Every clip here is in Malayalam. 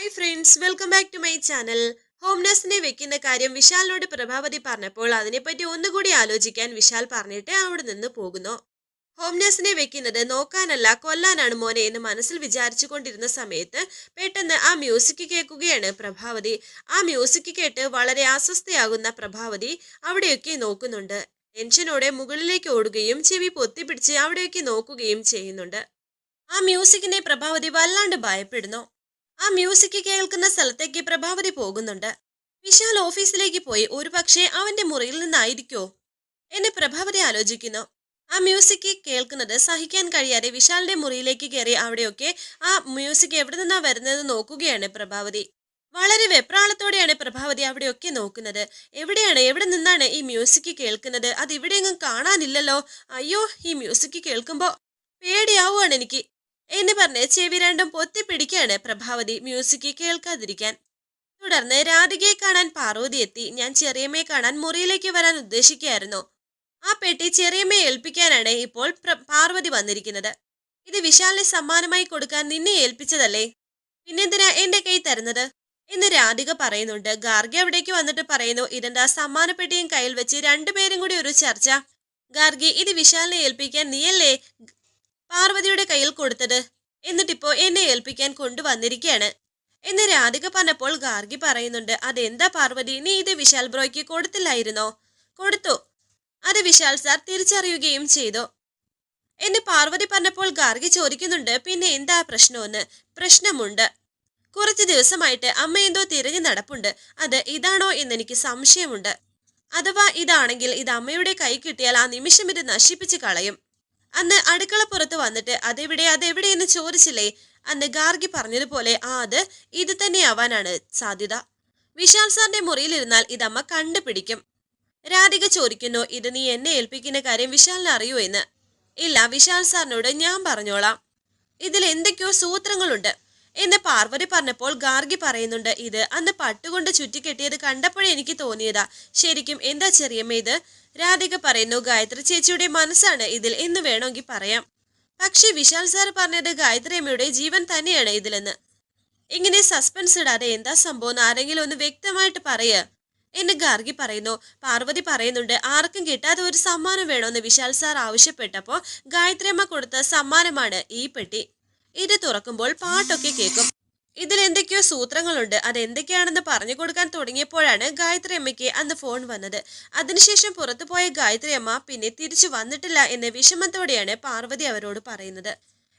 Hi friends welcome back to my channel home നഴ്സിനെ വെക്കുന്ന കാര്യം വിശാലിനോട് പ്രഭാവതി പറഞ്ഞപ്പോൾ അതിനെപ്പറ്റി ഒന്നുകൂടി ആലോചിക്കാൻ വിശാൽ പറഞ്ഞിട്ട് അവിടെ നിന്ന് പോകുന്നു. ഹോം നഴ്സിനെ വെക്കുന്നത് നോക്കാനല്ല കൊല്ലാനാണ് മോനെ എന്ന് മനസ്സിൽ വിചാരിച്ചു കൊണ്ടിരുന്ന സമയത്ത് പെട്ടെന്ന് ആ മ്യൂസിക് കേൾക്കുകയാണ് പ്രഭാവതി. ആ മ്യൂസിക് കേട്ട് വളരെ അസ്വസ്ഥയാകുന്ന പ്രഭാവതി അവിടെയൊക്കെ നോക്കുന്നുണ്ട്. ടെൻഷനോടെ മുകളിലേക്ക് ഓടുകയും ചെവി പൊത്തിപ്പിടിച്ച് അവിടെയൊക്കെ നോക്കുകയും ചെയ്യുന്നുണ്ട്. ആ മ്യൂസിക്കിനെ പ്രഭാവതി വല്ലാണ്ട് ഭയപ്പെടുന്നു. ആ മ്യൂസിക് കേൾക്കുന്ന സ്ഥലത്തേക്ക് പ്രഭാവതി പോകുന്നുണ്ട്. വിശാൽ ഓഫീസിലേക്ക് പോയി. ഒരുപക്ഷെ അവന്റെ മുറിയിൽ നിന്നായിരിക്കോ? എന്ന് പ്രഭാവതി ആലോചിക്കുന്നു. ആ മ്യൂസിക് കേൾക്കുന്നത് സഹിക്കാൻ കഴിയാതെ വിശാലിന്റെ മുറിയിലേക്ക് കയറി അവിടെയൊക്കെ ആ മ്യൂസിക് എവിടെ നിന്നാ വരുന്നത് നോക്കുകയാണ് പ്രഭാവതി. വളരെ വെപ്രാളത്തോടെയാണ് പ്രഭാവതി അവിടെയൊക്കെ നോക്കുന്നത്. എവിടെയാണ്? എവിടെ നിന്നാണ് ഈ മ്യൂസിക് കേൾക്കുന്നത്? അത് ഇവിടെയെങ്ങും കാണാനില്ലല്ലോ. അയ്യോ ഈ മ്യൂസിക് കേൾക്കുമ്പോ പേടിയാവുകയാണ് എനിക്ക്. എന്ന് പറഞ്ഞ് ചെവി രണ്ടും പൊത്തിപ്പിടിക്കാണ് പ്രഭാവതി മ്യൂസിക് കേൾക്കാതിരിക്കാൻ. തുടർന്ന് രാധികയെ കാണാൻ പാർവതി എത്തി. ഞാൻ ചെറിയമ്മയെ കാണാൻ മുറിയിലേക്ക് വരാൻ ഉദ്ദേശിക്കുകയായിരുന്നു. ആ പെട്ടി ചെറിയമ്മയെ ഏൽപ്പിക്കാനാണ് ഇപ്പോൾ പാർവതി വന്നിരിക്കുന്നത്. ഇത് വിശാലിനെ സമ്മാനമായി കൊടുക്കാൻ നിന്നെ ഏൽപ്പിച്ചതല്ലേ? പിന്നെന്തിനാ എന്റെ കൈ തരുന്നത്? എന്ന് രാധിക പറയുന്നുണ്ട്. ഗാർഗി അവിടേക്ക് വന്നിട്ട് പറയുന്നു ഇതെന്താ സമ്മാനപ്പെട്ടിയും കയ്യിൽ വെച്ച് രണ്ടുപേരും കൂടി ഒരു ചർച്ച? ഗാർഗി ഇത് വിശാലിനെ ഏൽപ്പിക്കാൻ നീയല്ലേ? പാർവതിയുടെ കയ്യിൽ കൊടുത്തത്. എന്നിട്ടിപ്പോ എന്നെ ഏൽപ്പിക്കാൻ കൊണ്ടുവന്നിരിക്കുകയാണ് എന്ന് രാധിക പറഞ്ഞപ്പോൾ ഗാർഗി പറയുന്നുണ്ട് അതെന്താ പാർവതി നീ ഇത് വിശാൽ ബ്രോയ്ക്ക് കൊടുത്തില്ലായിരുന്നോ? കൊടുത്തു. അത് വിശാൽ സാർ തിരിച്ചറിയുകയും ചെയ്തു. എന്ന് പാർവതി പറഞ്ഞപ്പോൾ ഗാർഗി ചോദിക്കുന്നുണ്ട് പിന്നെ എന്താ പ്രശ്നമെന്ന്? പ്രശ്നമുണ്ട്. കുറച്ച് ദിവസമായിട്ട് അമ്മ എന്തോ തിരഞ്ഞു നടപ്പുണ്ട്. അത് ഇതാണോ എന്നെനിക്ക് സംശയമുണ്ട്. അഥവാ ഇതാണെങ്കിൽ ഇത് അമ്മയുടെ കൈ കിട്ടിയാൽ ആ നിമിഷം ഇത് നശിപ്പിച്ച് കളയും. അന്ന് അടുക്കളപ്പുറത്ത് വന്നിട്ട് അതെവിടെ അതെവിടെ എന്ന് ചോദിച്ചില്ലേ? അന്ന് ഗാർഗി പറഞ്ഞതുപോലെ ആ അത് ഇത് തന്നെയാവാനാണ് സാധ്യത. വിശാൽ സാറിന്റെ മുറിയിലിരുന്നാൽ ഇതമ്മ കണ്ടുപിടിക്കും. രാധിക ചോദിക്കുന്നു ഇത് നീ എന്നെ ഏൽപ്പിക്കുന്ന കാര്യം വിശാലിന് അറിയൂ എന്ന്. ഇല്ല വിശാൽ സാറിനോട് ഞാൻ പറഞ്ഞോളാം. ഇതിൽ എന്തൊക്കെയോ സൂത്രങ്ങളുണ്ട്. എന്ന് പാർവതി പറഞ്ഞപ്പോൾ ഗാർഗി പറയുന്നുണ്ട് ഇത് അന്ന് പട്ടുകൊണ്ട് ചുറ്റിക്കെട്ടിയത് കണ്ടപ്പോഴേ എനിക്ക് തോന്നിയതാ. ശരിക്കും എന്താ ചെറിയമ്മ ഇത്? രാധിക പറയുന്നു ഗായത്രി ചേച്ചിയുടെ മനസ്സാണ്. ഇതിൽ എന്ന് വേണമെങ്കിൽ പറയാം. പക്ഷേ വിശാൽ സാർ പറഞ്ഞത് ഗായത്രി അമ്മയുടെ ജീവൻ തന്നെയാണ് ഇതിലെന്ന്. ഇങ്ങനെ സസ്പെൻസ് ഇടാതെ എന്താ സംഭവം ആരെങ്കിലും ഒന്ന് വ്യക്തമായിട്ട് പറയ എന്ന് ഗാർഗി പറയുന്നു. പാർവതി പറയുന്നുണ്ട് ആർക്കും കിട്ടാതെ ഒരു സമ്മാനം വേണമെന്ന് വിശാൽ സാർ ആവശ്യപ്പെട്ടപ്പോൾ ഗായത്രി അമ്മ കൊടുത്ത സമ്മാനമാണ് ഈ പെട്ടി. ഇത് തുറക്കുമ്പോൾ പാട്ടൊക്കെ കേൾക്കും. ഇതിൽ എന്തൊക്കെയോ സൂത്രങ്ങളുണ്ട്. അത് എന്തൊക്കെയാണെന്ന് പറഞ്ഞു കൊടുക്കാൻ തുടങ്ങിയപ്പോഴാണ് ഗായത്രി അമ്മയ്ക്ക് അന്ന് ഫോൺ വന്നത്. അതിനുശേഷം പുറത്തുപോയ ഗായത്രി അമ്മ പിന്നെ തിരിച്ചു വന്നിട്ടില്ല എന്ന വിഷമത്തോടെയാണ് പാർവതി അവരോട് പറയുന്നത്.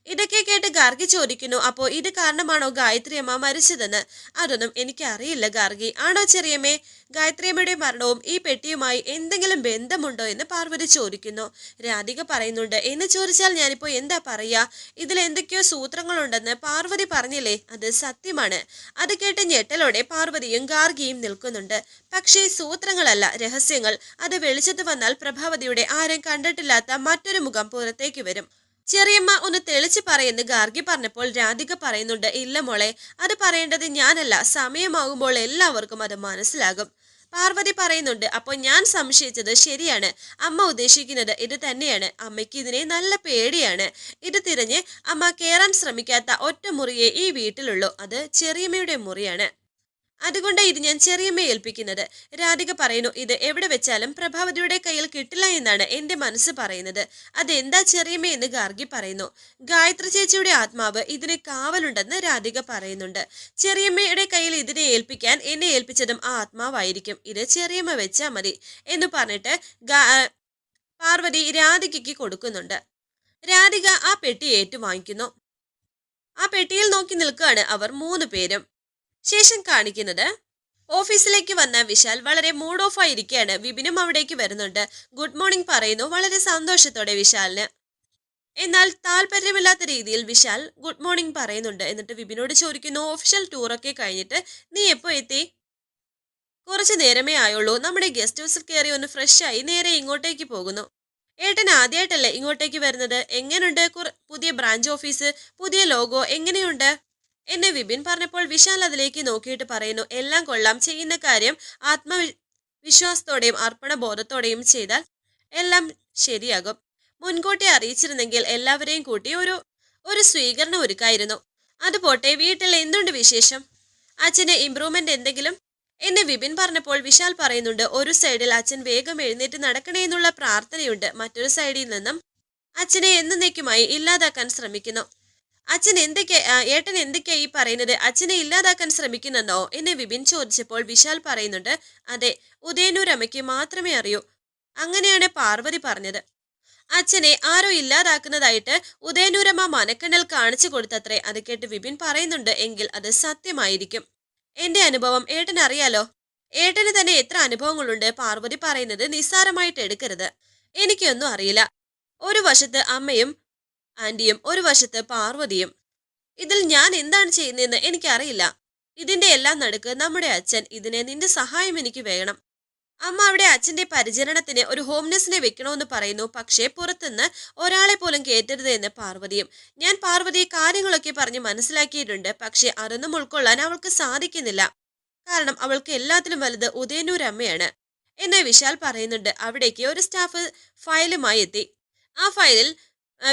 ഇതൊക്കെ കേട്ട് ഗാർഗി ചോദിക്കുന്നു അപ്പോൾ ഇത് കാരണമാണോ ഗായത്രി അമ്മ മരിച്ചതെന്ന്? അതൊന്നും എനിക്കറിയില്ല ഗാർഗി. ആണോ ചെറിയമ്മേ? ഗായത്രിയമ്മയുടെ മരണവും ഈ പെട്ടിയുമായി എന്തെങ്കിലും ബന്ധമുണ്ടോ? എന്ന് പാർവതി ചോദിക്കുന്നു. രാധിക പറയുന്നുണ്ട് എന്ന് ചോദിച്ചാൽ ഞാനിപ്പോൾ എന്താ പറയാ? ഇതിൽ എന്തൊക്കെയോ സൂത്രങ്ങളുണ്ടെന്ന് പാർവതി പറഞ്ഞില്ലേ? അത് സത്യമാണ്. അത് കേട്ട് ഞെട്ടലോടെ പാർവതിയും ഗാർഗിയും നിൽക്കുന്നുണ്ട്. പക്ഷേ സൂത്രങ്ങളല്ല രഹസ്യങ്ങൾ. അത് വെളിച്ചത്ത് വന്നാൽ പ്രഭാവതിയുടെ ആരും കണ്ടിട്ടില്ലാത്ത മറ്റൊരു മുഖം പുറത്തേക്ക് വരും. ചെറിയമ്മ ഒന്ന് തെളിച്ച് പറയുന്നു. ഗാർഗി പറഞ്ഞപ്പോൾ രാധിക പറയുന്നുണ്ട് ഇല്ല മോളെ അത് പറയേണ്ടത് ഞാനല്ല. സമയമാകുമ്പോൾ എല്ലാവർക്കും അത് മനസ്സിലാകും. പാർവതി പറയുന്നുണ്ട് അപ്പോൾ ഞാൻ സംശയിച്ചത് ശരിയാണ്. അമ്മ ഉദ്ദേശിക്കുന്നത് ഇത് തന്നെയാണ്. അമ്മയ്ക്ക് ഇതിനെ നല്ല പേടിയാണ്. ഇത് തിരഞ്ഞ് അമ്മ കയറാൻ ശ്രമിക്കാത്ത ഒറ്റ മുറിയെ ഈ വീട്ടിലുള്ളൂ. അത് ചെറിയമ്മയുടെ മുറിയാണ്. അതുകൊണ്ട് ഇത് ഞാൻ ചെറിയമ്മയെ ഏൽപ്പിക്കുന്നത്. രാധിക പറയുന്നു ഇത് എവിടെ വെച്ചാലും പ്രഭാവതിയുടെ കയ്യിൽ കിട്ടില്ല എന്നാണ് എന്റെ മനസ്സ് പറയുന്നത്. അതെന്താ ചെറിയമ്മ എന്ന് ഗാർഗി പറയുന്നു. ഗായത്രി ചേച്ചിയുടെ ആത്മാവ് ഇതിന് കാവലുണ്ടെന്ന് രാധിക പറയുന്നുണ്ട്. ചെറിയമ്മയുടെ കയ്യിൽ ഇതിനെ ഏൽപ്പിക്കാൻ എന്നെ ഏൽപ്പിച്ചതും ആ ആത്മാവായിരിക്കും. ഇത് ചെറിയമ്മ വെച്ചാൽ മതി എന്ന് പറഞ്ഞിട്ട് പാർവതി രാധികയ്ക്ക് കൊടുക്കുന്നുണ്ട്. രാധിക ആ പെട്ടി ഏറ്റുവാങ്ങിക്കുന്നു. ആ പെട്ടിയിൽ നോക്കി നിൽക്കുകയാണ് അവർ മൂന്ന് പേരും. ശേഷം കാണിക്കുന്നത് ഓഫീസിലേക്ക് വന്ന വിശാൽ വളരെ മൂഡ് ഓഫ് ആയിരിക്കുകയാണ് വിപിനും അവിടേക്ക് വരുന്നുണ്ട്. ഗുഡ് മോർണിംഗ് പറയുന്നു. വളരെ സന്തോഷത്തോടെ വിശാലിന്. എന്നാൽ താല്പര്യമില്ലാത്ത രീതിയിൽ വിശാൽ ഗുഡ് മോർണിംഗ് പറയുന്നുണ്ട്. എന്നിട്ട് വിപിനോട് ചോദിക്കുന്നു ഒഫീഷ്യൽ ടൂറൊക്കെ കഴിഞ്ഞിട്ട് നീ എപ്പോ എത്തി? കുറച്ച് നേരമേ ആയുള്ളൂ. നമ്മുടെ ഗസ്റ്റ് ഹൗസിൽ കയറി ഒന്ന് ഫ്രഷ് ആയി നേരെ ഇങ്ങോട്ടേക്ക് പോകുന്നു. ഏട്ടൻ ആദ്യമായിട്ടല്ലേ ഇങ്ങോട്ടേക്ക് വരുന്നത്? എങ്ങനെയുണ്ട് പുതിയ ബ്രാഞ്ച് ഓഫീസ് പുതിയ ലോഗോ എങ്ങനെയുണ്ട്? എന്നെ വിപിൻ പറഞ്ഞപ്പോൾ വിശാൽ അതിലേക്ക് നോക്കിയിട്ട് പറയുന്നു എല്ലാം കൊള്ളാം. ചെയ്യുന്ന കാര്യം ആത്മവി വിശ്വാസത്തോടെയും അർപ്പണബോധത്തോടെയും ചെയ്താൽ എല്ലാം ശരിയാകും. മുൻകൂട്ടി അറിയിച്ചിരുന്നെങ്കിൽ എല്ലാവരെയും കൂട്ടി ഒരു ഒരു സ്വീകരണം ഒരുക്കായിരുന്നു. അതുപോട്ടെ വീട്ടിൽ എന്തുണ്ട് വിശേഷം? അച്ഛന് ഇമ്പ്രൂവ്മെന്റ് എന്തെങ്കിലും? എന്ന് വിപിൻ പറഞ്ഞപ്പോൾ വിശാൽ പറയുന്നുണ്ട് ഒരു സൈഡിൽ അച്ഛൻ വേഗം എഴുന്നേറ്റ് നടക്കണേ എന്നുള്ള പ്രാർത്ഥനയുണ്ട്. മറ്റൊരു സൈഡിൽ നിന്നും അച്ഛനെ എന്നേക്കുമായി ഇല്ലാതാക്കാൻ ശ്രമിക്കുന്നു. അച്ഛൻ എന്തൊക്കെ ഏട്ടൻ എന്തൊക്കെയാ ഈ പറയുന്നത്? അച്ഛനെ ഇല്ലാതാക്കാൻ ശ്രമിക്കുന്നെന്നോ? എന്നെ വിപിൻ ചോദിച്ചപ്പോൾ വിശാൽ പറയുന്നുണ്ട് അതെ ഉദയനൂർ അമ്മയ്ക്ക് മാത്രമേ അറിയൂ. അങ്ങനെയാണ് പാർവതി പറഞ്ഞത്. അച്ഛനെ ആരോ ഇല്ലാതാക്കുന്നതായിട്ട് ഉദയനൂരമ്മ മനക്കണ്ണൽ കാണിച്ചു കൊടുത്തത്രേ അത് കേട്ട് വിപിൻ പറയുന്നുണ്ട് എങ്കിൽ അത് സത്യമായിരിക്കും. എന്റെ അനുഭവം ഏട്ടൻ അറിയാലോ? ഏട്ടന് തന്നെ എത്ര അനുഭവങ്ങളുണ്ട് പാർവതി പറയുന്നത് നിസ്സാരമായിട്ട് എടുക്കരുത്. എനിക്കൊന്നും അറിയില്ല. ഒരു വശത്ത് അമ്മയും ആന്റിയും ഒരു വശത്ത് പാർവതിയും. ഇതിൽ ഞാൻ എന്താണ് ചെയ്യുന്നതെന്ന് എനിക്കറിയില്ല. ഇതിന്റെ എല്ലാം നടുക്ക് നമ്മുടെ അച്ഛൻ ഇതിനെ നിന്റെ സഹായം എനിക്ക് വേണം. അമ്മ അവിടെ അച്ഛന്റെ പരിചരണത്തിന് ഒരു ഹോംനെസിനെ വെക്കണമെന്ന് പറയുന്നു. പക്ഷേ പുറത്തുനിന്ന് ഒരാളെ പോലും കേറ്റരുത് എന്ന് പാർവതിയും. ഞാൻ പാർവതിയെ കാര്യങ്ങളൊക്കെ പറഞ്ഞ് മനസ്സിലാക്കിയിട്ടുണ്ട്. പക്ഷേ അതൊന്നും ഉൾക്കൊള്ളാൻ അവൾക്ക് സാധിക്കുന്നില്ല. കാരണം അവൾക്ക് എല്ലാത്തിലും വലുത് ഉദയനൂർ അമ്മയാണ്. എന്ന് വിശാൽ പറയുന്നുണ്ട്. അവിടേക്ക് ഒരു സ്റ്റാഫ് ഫയലുമായി എത്തി. ആ ഫയലിൽ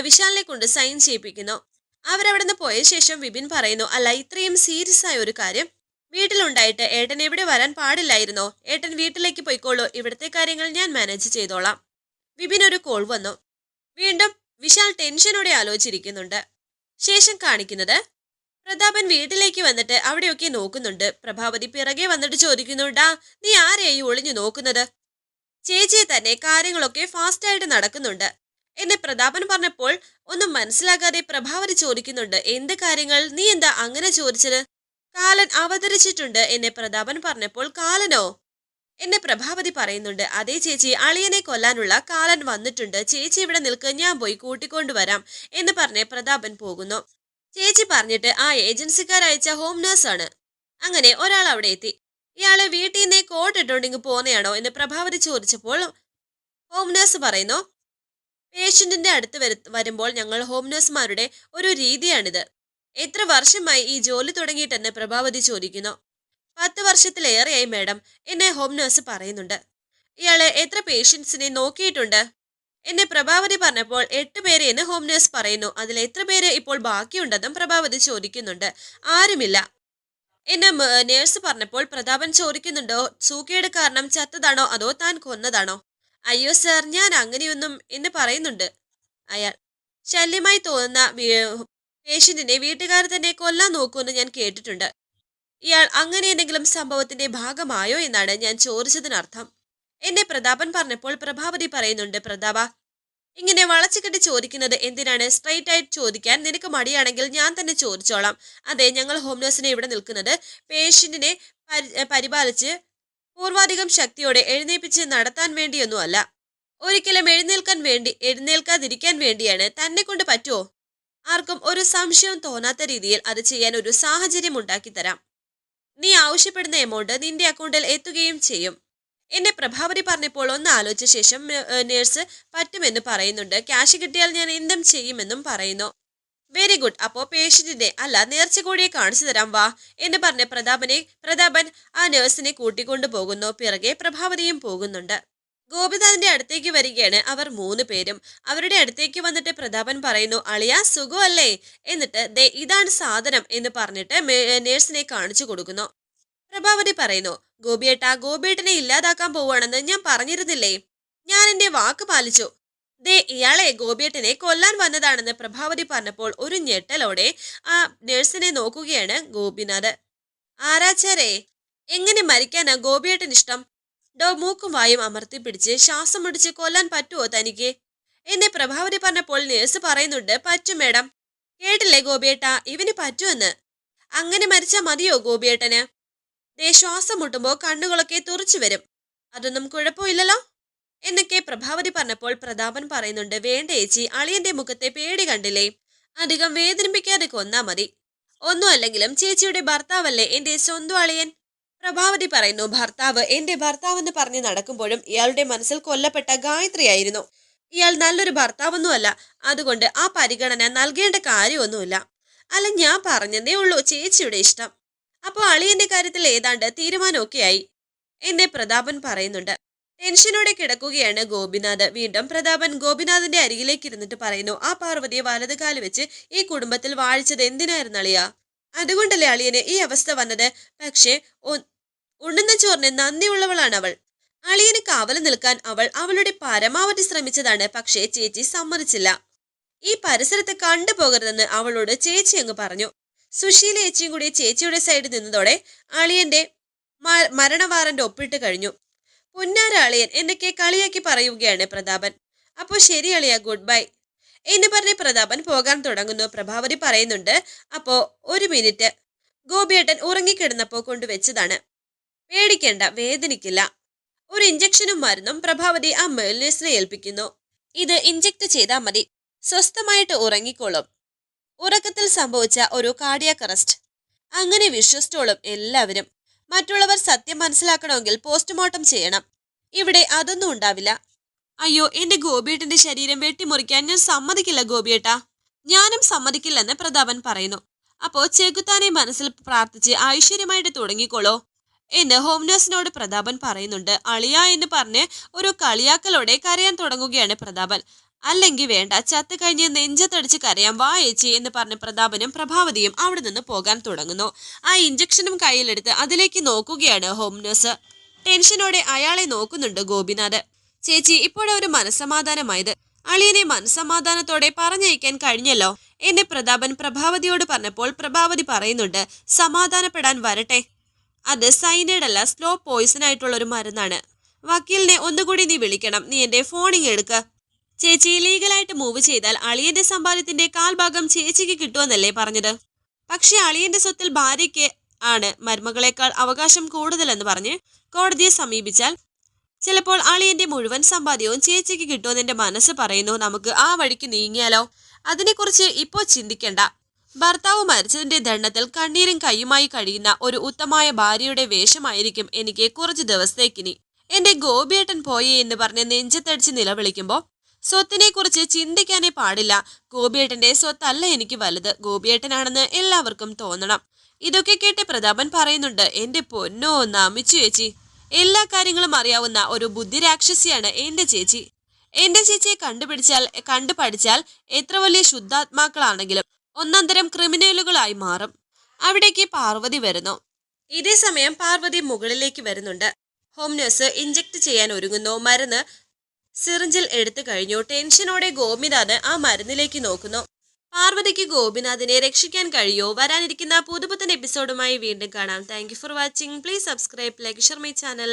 വിശാലിനെ കൊണ്ട് സൈൻ ചെയ്യിപ്പിക്കുന്നു. അവരവിടുന്ന് പോയ ശേഷം വിപിൻ പറയുന്നു അല്ല ഇത്രയും സീരിയസ് ആയ ഒരു കാര്യം വീട്ടിലുണ്ടായിട്ട് ഏട്ടൻ എവിടെ വരാൻ പാടില്ലായിരുന്നോ? ഏട്ടൻ വീട്ടിലേക്ക് പോയിക്കോളൂ ഇവിടുത്തെ കാര്യങ്ങൾ ഞാൻ മാനേജ് ചെയ്തോളാം. വിപിൻ ഒരു കോൾ വന്നു. വീണ്ടും വിശാൽ ടെൻഷനോടെ ആലോചിച്ചിരിക്കുന്നുണ്ട്. ശേഷം കാണിക്കുന്നത് പ്രതാപൻ വീട്ടിലേക്ക് വന്നിട്ട് അവിടെയൊക്കെ നോക്കുന്നുണ്ട്. പ്രഭാവതി പിറകെ വന്നിട്ട് ചോദിക്കുന്നുണ്ടാ നീ ആരെയായി ഒളിഞ്ഞു നോക്കുന്നത്? ചേച്ചിയെ തന്നെ കാര്യങ്ങളൊക്കെ ഫാസ്റ്റായിട്ട് നടക്കുന്നുണ്ട്. എന്നെ പ്രതാപൻ പറഞ്ഞപ്പോൾ ഒന്നും മനസ്സിലാകാതെ പ്രഭാവതി ചോദിക്കുന്നുണ്ട് എന്ത് കാര്യങ്ങൾ? നീ എന്താ അങ്ങനെ ചോദിച്ചത്? കാലൻ അവതരിച്ചിട്ടുണ്ട് എന്നെ പ്രതാപൻ പറഞ്ഞപ്പോൾ കാലനോ? എന്നെ പ്രഭാവതി പറയുന്നുണ്ട് അതേ ചേച്ചി അളിയനെ കൊല്ലാനുള്ള കാലൻ വന്നിട്ടുണ്ട്. ചേച്ചി ഇവിടെ നിൽക്ക് ഞാൻ പോയി കൂട്ടിക്കൊണ്ടുവരാം എന്ന് പറഞ്ഞ് പ്രതാപൻ പോകുന്നു. ചേച്ചി പറഞ്ഞിട്ട് ആ ഏജൻസിക്കാരയച്ച ഹോം നേഴ്സാണ്. അങ്ങനെ ഒരാൾ അവിടെ എത്തി. ഇയാളെ വീട്ടിൽ നിന്ന് കോട്ടിട്ടുണ്ടെങ്കിൽ പോന്നെയാണോ? എന്ന് പ്രഭാവതി ചോദിച്ചപ്പോൾ ഹോം നേഴ്സ് പറയുന്നു പേഷ്യന്റിന്റെ അടുത്ത് വരു വരുമ്പോൾ ഞങ്ങൾ ഹോം നേഴ്സുമാരുടെ ഒരു രീതിയാണിത്. എത്ര വർഷമായി ഈ ജോലി തുടങ്ങിയിട്ടെന്ന് പ്രഭാവതി ചോദിക്കുന്നു. പത്ത് വർഷത്തിലേറെയായി മാഡം എന്നെ ഹോം നഴ്സ് പറയുന്നുണ്ട്. ഇയാൾ എത്ര പേഷ്യൻസിനെ നോക്കിയിട്ടുണ്ട്? എന്നെ പ്രഭാവതി പറഞ്ഞപ്പോൾ എട്ട് പേരെ എന്ന് ഹോം നഴ്സ് പറയുന്നു. അതിൽ എത്ര പേര് ഇപ്പോൾ ബാക്കിയുണ്ടെന്നും പ്രഭാവതി ചോദിക്കുന്നുണ്ട്. ആരുമില്ല. എന്നെ നേഴ്സ് പറഞ്ഞപ്പോൾ പ്രതാപൻ ചോദിക്കുന്നുണ്ടോ? സൂക്കേട് കാരണം ചത്തതാണോ? അതോ താൻ കൊന്നതാണോ? അയ്യോ സർ ഞാൻ അങ്ങനെയൊന്നും എന്ന് പറയുന്നുണ്ട്. അയാൾ ശല്യമായി തോന്നുന്ന പേഷ്യന്റിനെ വീട്ടുകാർ തന്നെ കൊല്ലാൻ നോക്കുമെന്ന് ഞാൻ കേട്ടിട്ടുണ്ട്. ഇയാൾ അങ്ങനെ എന്തെങ്കിലും സംഭവത്തിന്റെ ഭാഗമായോ എന്നാണ് ഞാൻ ചോദിച്ചതിനർത്ഥം. എന്നെ പ്രതാപൻ പറഞ്ഞപ്പോൾ പ്രഭാവതി പറയുന്നുണ്ട് പ്രതാപ ഇങ്ങനെ വളച്ചുകെട്ടി ചോദിക്കുന്നത് എന്തിനാണ്? സ്ട്രൈറ്റ് ആയിട്ട് ചോദിക്കാൻ നിനക്ക് മടിയാണെങ്കിൽ ഞാൻ തന്നെ ചോദിച്ചോളാം. അതെ ഞങ്ങൾ ഹോം നഴ്സിനെ ഇവിടെ നിൽക്കുന്നത്. പേഷ്യന്റിനെ പരി- പരിപാലിച്ച് പൂർവാധികം ശക്തിയോടെ എഴുന്നേപ്പിച്ച് നടത്താൻ വേണ്ടിയൊന്നുമല്ല. ഒരിക്കലും എഴുന്നേൽക്കാൻ വേണ്ടി എഴുന്നേൽക്കാതിരിക്കാൻ വേണ്ടിയാണ് തന്നെ കൊണ്ട് പറ്റുമോ? ആർക്കും ഒരു സംശയവും തോന്നാത്ത രീതിയിൽ അത് ചെയ്യാൻ ഒരു സാഹചര്യം ഉണ്ടാക്കി തരാം. നീ ആവശ്യപ്പെടുന്ന എമൗണ്ട് നിന്റെ അക്കൗണ്ടിൽ എത്തുകയും ചെയ്യും. എന്നെ പ്രഭാവതി പറഞ്ഞപ്പോൾ ഒന്ന് ആലോചിച്ച ശേഷം നേഴ്സ് പറ്റുമെന്ന് പറയുന്നുണ്ട്. ക്യാഷ് കിട്ടിയാൽ ഞാൻ എന്തും ചെയ്യുമെന്നും പറയുന്നു. വെരി ഗുഡ് അപ്പോ പേഷ്യന്റിനെ അല്ല നേർച്ചക്കോടിയെ കാണിച്ചു തരാം. വാ. എന്ന് പറഞ്ഞ് പ്രതാപനെ പ്രതാപൻ ആ നേഴ്സിനെ കൂട്ടിക്കൊണ്ടു പോകുന്നു. പിറകെ പ്രഭാവതിയും പോകുന്നുണ്ട്. ഗോപിനാഥിന്റെ അടുത്തേക്ക് വരികയാണ്. അവർ മൂന്ന് പേരും. അവരുടെ അടുത്തേക്ക് വന്നിട്ട് പ്രതാപൻ പറയുന്നു അളിയ സുഖമല്ലേ? എന്നിട്ട് ദേ ഇതാണ് സാധനം എന്ന് പറഞ്ഞിട്ട് നേഴ്സിനെ കാണിച്ചു കൊടുക്കുന്നു. പ്രഭാവതി പറയുന്നു ഗോപിയേട്ടാ ഗോപിയേട്ടനെ ഇല്ലാതാക്കാൻ പോവുകയാണെന്ന് ഞാൻ പറഞ്ഞിരുന്നില്ലേ? ഞാൻ എന്റെ വാക്ക് പാലിച്ചു. ദേ ഇയാളെ ഗോപിയേട്ടനെ കൊല്ലാൻ വന്നതാണെന്ന് പ്രഭാവതി പറഞ്ഞപ്പോൾ ഒരു ഞെട്ടലോടെ ആ നേഴ്സിനെ നോക്കുകയാണ് ഗോപിനാഥ്. ആരാച്ചാരേ? എങ്ങനെ മരിക്കാനാ ഗോപിയേട്ടൻ ഇഷ്ടം? ഡോ മൂക്കും വായും അമർത്തി പിടിച്ച് ശ്വാസം മുടിച്ച് കൊല്ലാൻ പറ്റുമോ തനിക്ക്? എന്നെ പ്രഭാവതി പറഞ്ഞപ്പോൾ നേഴ്സ് പറയുന്നുണ്ട് പറ്റും മേഡം. കേട്ടില്ലേ ഗോപിയേട്ട? ഇവന് പറ്റുമെന്ന്. അങ്ങനെ മരിച്ചാ മതിയോ ഗോപിയേട്ടന്? ദേ ശ്വാസം മുട്ടുമ്പോൾ കണ്ണുകളൊക്കെ തുറച്ചു വരും. അതൊന്നും കുഴപ്പമില്ലല്ലോ. എന്നൊക്കെ പ്രഭാവതി പറഞ്ഞപ്പോൾ പ്രതാപൻ പറയുന്നുണ്ട് വേണ്ട ഏച്ചി അളിയന്റെ മുഖത്തെ പേടി കണ്ടില്ലേ? അധികം വേദനിപ്പിക്കാതെ കൊന്നാ മതി. ഒന്നും അല്ലെങ്കിലും ചേച്ചിയുടെ ഭർത്താവല്ലേ എന്റെ സ്വന്തം അളിയൻ? പ്രഭാവതി പറയുന്നു ഭർത്താവ് എന്റെ ഭർത്താവെന്ന് പറഞ്ഞ് നടക്കുമ്പോഴും ഇയാളുടെ മനസ്സിൽ കൊല്ലപ്പെട്ട ഗായത്രിയായിരുന്നു ഇയാൾ നല്ലൊരു ഭർത്താവൊന്നുമല്ല. അതുകൊണ്ട് ആ പരിഗണന നൽകേണ്ട കാര്യമൊന്നുമില്ല. അല്ല ഞാൻ പറഞ്ഞതേ ഉള്ളൂ ചേച്ചിയുടെ ഇഷ്ടം. അപ്പോൾ അളിയന്റെ കാര്യത്തിൽ ഏതാണ്ട് തീരുമാനമൊക്കെയായി. എന്നെ പ്രതാപൻ പറയുന്നുണ്ട് ടെൻഷനോടെ കിടക്കുകയാണ് ഗോപിനാഥ്. വീണ്ടും പ്രതാപൻ ഗോപിനാഥിന്റെ അരികിലേക്ക് ഇരുന്നിട്ട് പറയുന്നു ആ പാർവതിയെ വലത് കാൽ വെച്ച് ഈ കുടുംബത്തിൽ വാഴിച്ചത് എന്തിനായിരുന്നു അളിയ? അതുകൊണ്ടല്ലേ അളിയന് ഈ അവസ്ഥ വന്നത്? പക്ഷേ ഉണ്ണുന്ന ചോറിന് നന്ദിയുള്ളവളാണ് അവൾ. അളിയന് കാവൽ നിൽക്കാൻ അവൾ അവളുടെ പരമാവധി ശ്രമിച്ചതാണ് പക്ഷേ ചേച്ചി സമ്മതിച്ചില്ല. ഈ പരിസരത്ത് കണ്ടുപോകരുതെന്ന് അവളോട് ചേച്ചി അങ്ങ് പറഞ്ഞു. സുശീല ചേച്ചിയും കൂടി ചേച്ചിയുടെ സൈഡിൽ നിന്നതോടെ അളിയന്റെ മരണവാറന്റ് ഒപ്പിട്ട് കഴിഞ്ഞു. പുന്നാര അളിയൻ എന്നൊക്കെ കളിയാക്കി പറയുകയാണ് പ്രതാപൻ. അപ്പോ ശരി അളിയ ഗുഡ് ബൈ എന്ന് പറഞ്ഞ് പ്രതാപൻ പോകാൻ തുടങ്ങുന്നു. പ്രഭാവതി പറയുന്നുണ്ട് അപ്പോ ഒരു മിനിറ്റ് ഗോപിയേട്ടൻ ഉറങ്ങിക്കിടന്നപ്പോ കൊണ്ടുവച്ചതാണ്. പേടിക്കേണ്ട വേദനിക്കില്ല. ഒരു ഇഞ്ചക്ഷനും മരുന്നും പ്രഭാവതി ആ മേൽനേഴ്സിനെ ഏൽപ്പിക്കുന്നു. ഇത് ഇഞ്ചക്ട് ചെയ്താൽ മതി. സ്വസ്ഥമായിട്ട് ഉറങ്ങിക്കോളും. ഉറക്കത്തിൽ സംഭവിച്ച ഒരു കാർഡിയാക് അറസ്റ്റ് അങ്ങനെ വിശ്വസിച്ചോളും എല്ലാവരും. മറ്റുള്ളവർ സത്യം മനസ്സിലാക്കണമെങ്കിൽ പോസ്റ്റ്മോർട്ടം ചെയ്യണം. ഇവിടെ അതൊന്നും ഉണ്ടാവില്ല. അയ്യോ എന്റെ ഗോപിയേട്ടന്റെ ശരീരം വെട്ടിമുറിക്കാൻ ഞാൻ സമ്മതിക്കില്ല ഗോപിയേട്ടാ. ഞാനും സമ്മതിക്കില്ലെന്ന് പ്രതാപൻ പറയുന്നു. അപ്പോ ചെകുത്താനെ മനസ്സിൽ പ്രാർത്ഥിച്ച് ഐശ്വര്യമായിട്ട് തുടങ്ങിക്കോളോ എന്ന് ഹോം നഴ്സിനോട് പ്രതാപൻ പറയുന്നുണ്ട്. അളിയ എന്ന് പറഞ്ഞ് ഒരു കളിയാക്കലോടെ കരയാൻ തുടങ്ങുകയാണ് പ്രതാപൻ. അല്ലെങ്കിൽ വേണ്ട ചത്ത് കഴിഞ്ഞ് നെഞ്ചത്തടിച്ച് കരയാം വാ ഏച്ചി എന്ന് പറഞ്ഞ് പ്രതാപനും പ്രഭാവതിയും അവിടെ നിന്ന് പോകാൻ തുടങ്ങുന്നു. ആ ഇഞ്ചക്ഷനും കയ്യിലെടുത്ത് അതിലേക്ക് നോക്കുകയാണ് ഹോം നഴ്സ് ടെൻഷനോടെ അയാളെ നോക്കുന്നുണ്ട് ഗോപിനാഥ്. ചേച്ചി ഇപ്പോഴൊരു മനസ്സമാധാനമായത്. അളിയനെ മനസ്സമാധാനത്തോടെ പറഞ്ഞയക്കാൻ കഴിഞ്ഞല്ലോ. എന്നെ പ്രതാപൻ പ്രഭാവതിയോട് പറഞ്ഞപ്പോൾ പ്രഭാവതി പറയുന്നുണ്ട് സമാധാനപ്പെടാൻ വരട്ടെ. അത് സൈനൈഡ് അല്ല സ്ലോ പോയിസൺ ആയിട്ടുള്ള ഒരു മരുന്നാണ്. വക്കീലിനെ ഒന്നുകൂടി നീ വിളിക്കണം. നീ എന്റെ ഫോണിങ് എടുക്ക. ചേച്ചി ലീഗലായിട്ട് മൂവ് ചെയ്താൽ അളിയന്റെ സമ്പാദ്യത്തിന്റെ കാൽഭാഗം ചേച്ചിക്ക് കിട്ടുമെന്നല്ലേ പറഞ്ഞത്? പക്ഷെ അളിയന്റെ സ്വത്തിൽ ഭാര്യയ്ക്ക് ആണ് മരുമകളെക്കാൾ അവകാശം കൂടുതലെന്ന് പറഞ്ഞ് കോടതിയെ സമീപിച്ചാൽ ചിലപ്പോൾ അളിയന്റെ മുഴുവൻ സമ്പാദ്യവും ചേച്ചിക്ക് കിട്ടുമെന്ന് എന്റെ മനസ്സ് പറയുന്നു. നമുക്ക് ആ വഴിക്ക് നീങ്ങിയാലോ? അതിനെക്കുറിച്ച് ഇപ്പോൾ ചിന്തിക്കണ്ട. ഭർത്താവ് മരിച്ചതിന്റെ ദണ്ഡത്തിൽ കണ്ണീരും കൈയുമായി കഴിയുന്ന ഒരു ഉത്തമായ ഭാര്യയുടെ വേഷമായിരിക്കും എനിക്ക് കുറച്ച് ദിവസത്തേക്കിനി. എന്റെ ഗോപിയേട്ടൻ പോയേ എന്ന് പറഞ്ഞ് നെഞ്ചത്തടിച്ച് നിലവിളിക്കുമ്പോൾ സ്വത്തിനെ കുറിച്ച് ചിന്തിക്കാനേ പാടില്ല. ഗോപിയേട്ടന്റെ സ്വത്തല്ല എനിക്ക് വലുത്. ഗോപിയേട്ടനാണെന്ന് എല്ലാവർക്കും തോന്നണം. ഇതൊക്കെ കേട്ട് പ്രതാപൻ പറയുന്നുണ്ട് എന്റെ പൊന്നോ നമിച്ചു ചേച്ചി. എല്ലാ കാര്യങ്ങളും അറിയാവുന്ന ഒരു ബുദ്ധിരാക്ഷസിയാണ് എന്റെ ചേച്ചി. എന്റെ ചേച്ചിയെ കണ്ടുപിടിച്ചാൽ കണ്ടു പഠിച്ചാൽ എത്ര വലിയ ശുദ്ധാത്മാക്കളാണെങ്കിലും ഒന്നന്തരം ക്രിമിനലുകളായി മാറും. അവിടേക്ക് പാർവതി വരുന്നു. ഇതേ സമയം പാർവതി മുകളിലേക്ക് വരുന്നുണ്ട്. ഹോം നഴ്സ് ഇഞ്ചക്ട് ചെയ്യാൻ ഒരുങ്ങുന്നു. മരുന്ന് സിറിഞ്ചിൽ എടുത്തു കഴിഞ്ഞു. ടെൻഷനോടെ ഗോപിനാഥ് ആ മരുന്നിലേക്ക് നോക്കുന്നു. പാർവതിക്ക് ഗോപിനാഥിനെ രക്ഷിക്കാൻ കഴിയോ? വരാനിരിക്കുന്ന പുതുപുത്തൻ എപ്പിസോഡുമായി വീണ്ടും കാണാം. Thank for watching please subscribe like share my channel